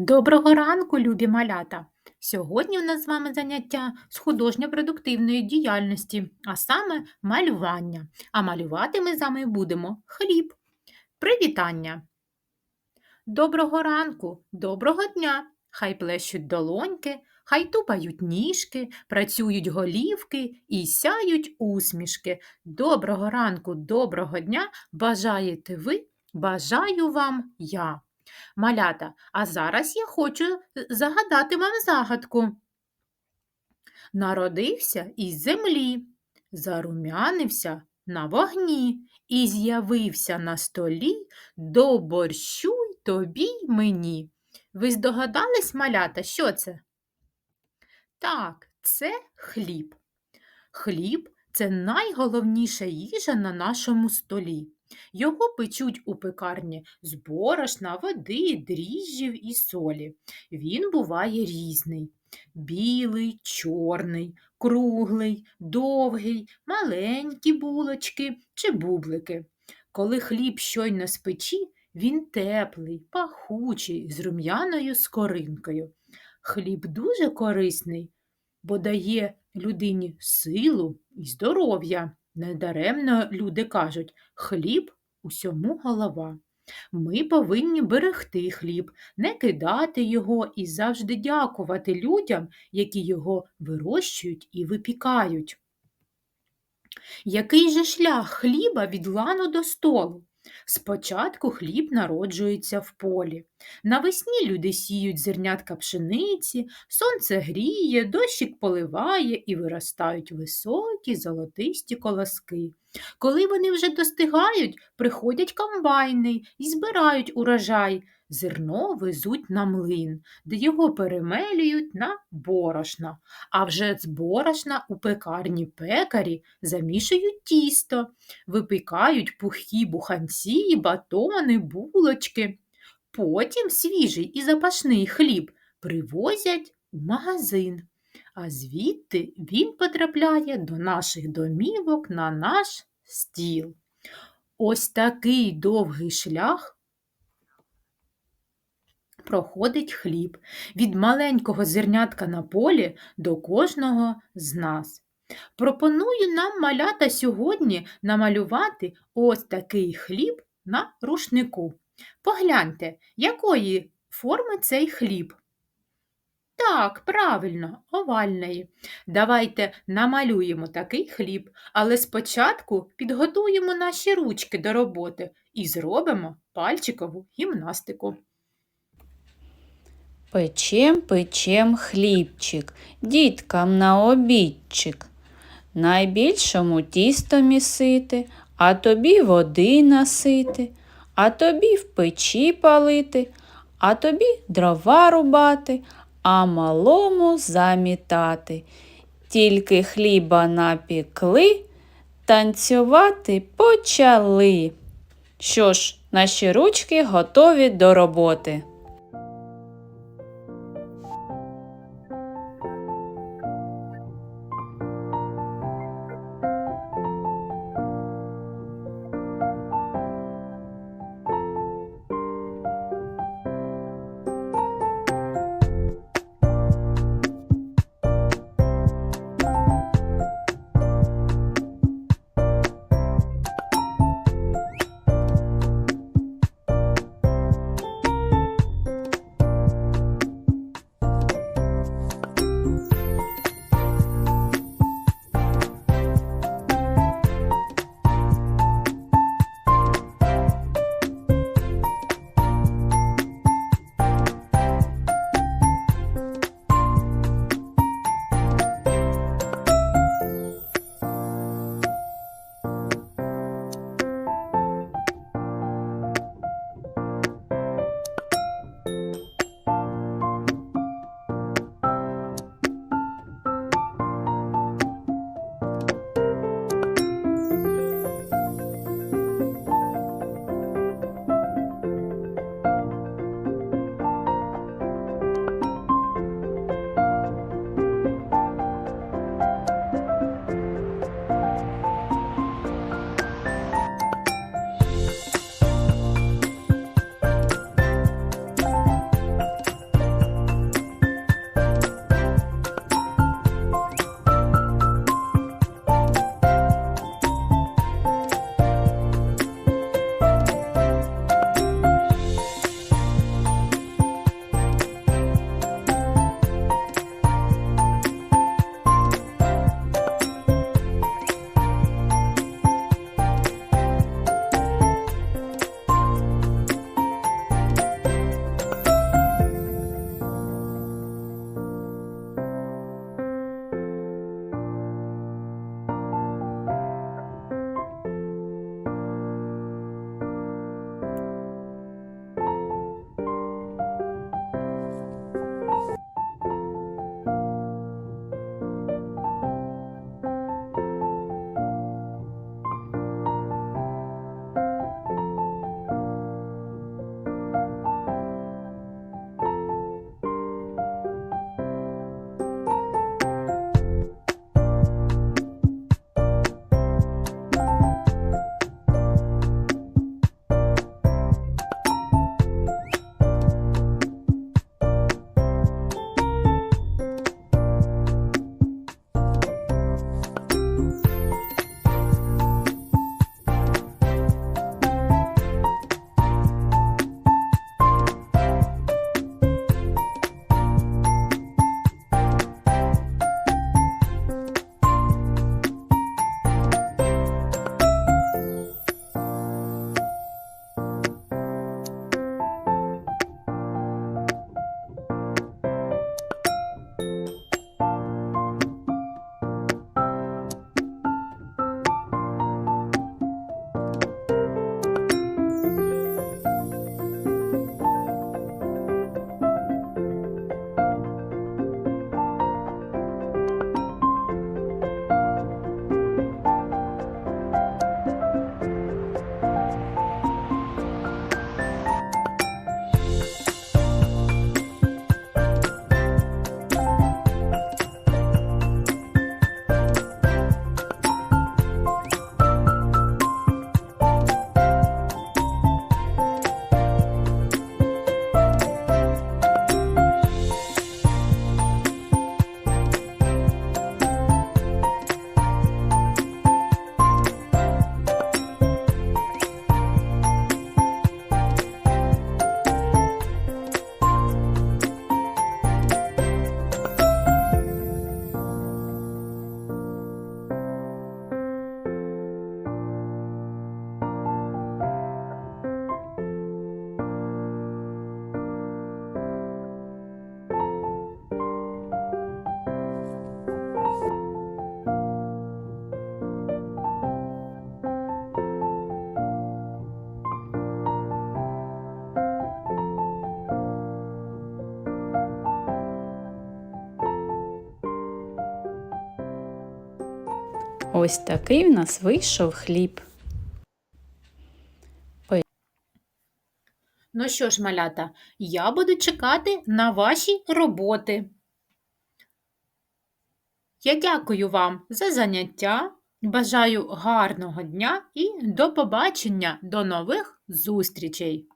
Доброго ранку, любі малята! Сьогодні у нас з вами заняття з художньо-продуктивної діяльності, а саме малювання. А малювати ми з вами будемо хліб. Привітання! Доброго ранку, доброго дня! Хай плещуть долоньки, хай тупають ніжки, працюють голівки і сяють усмішки. Доброго ранку, доброго дня! Бажаєте ви, бажаю вам я! Малята, а зараз я хочу е, загадати вам загадку. Народився із землі, зарум'янився на вогні і з'явився на столі до борщу й тобі й мені. Ви здогадались, малята, що це? Так, це хліб. Хліб це найголовніша їжа на нашому столі. Його печуть у пекарні з борошна, води, дріжджів і солі. Він буває різний білий, чорний, круглий, довгий, маленькі булочки чи бублики. Коли хліб щойно з печі, він теплий, пахучий, з рум'яною скоринкою. Хліб дуже корисний, бо дає людині силу і здоров'я. Недаремно люди кажуть, хліб усьому голова. Ми повинні берегти хліб, не кидати його і завжди дякувати людям, які його вирощують і випікають. Який же шлях хліба від лану до столу? Спочатку хліб народжується в полі. Навесні люди сіють зернятка пшениці, сонце гріє, дощик поливає і виростають високі золотисті колоски. Коли вони вже достигають, приходять комбайни і збирають урожай. Зерно везуть на млин, де його перемелюють на борошна, а вже з борошна у пекарні пекарі замішують тісто, випікають пухі буханці, батони, булочки. Потім свіжий і запашний хліб привозять у магазин, а звідти він потрапляє до наших домівок на наш стіл. Ось такий довгий шлях проходить хліб від маленького зернятка на полі до кожного з нас. Пропоную нам малята сьогодні намалювати ось такий хліб на рушнику. Погляньте, якої форми цей хліб. Так, правильно, овальної. Давайте намалюємо такий хліб, але спочатку підготуємо наші ручки до роботи і зробимо пальчикову гімнастику. Печем, печем хлібчик, діткам на обідчик. Найбільшому тісто місити, а тобі води насити, а тобі в печі палити, а тобі дрова рубати, а малому замітати. Тільки хліба напікли, танцювати почали. Що ж, наші ручки готові до роботи. Ось такий в нас вийшов хліб. Ну що ж, малята, я буду чекати на ваші роботи. Я дякую вам за заняття. Бажаю гарного дня і до побачення, до нових зустрічей!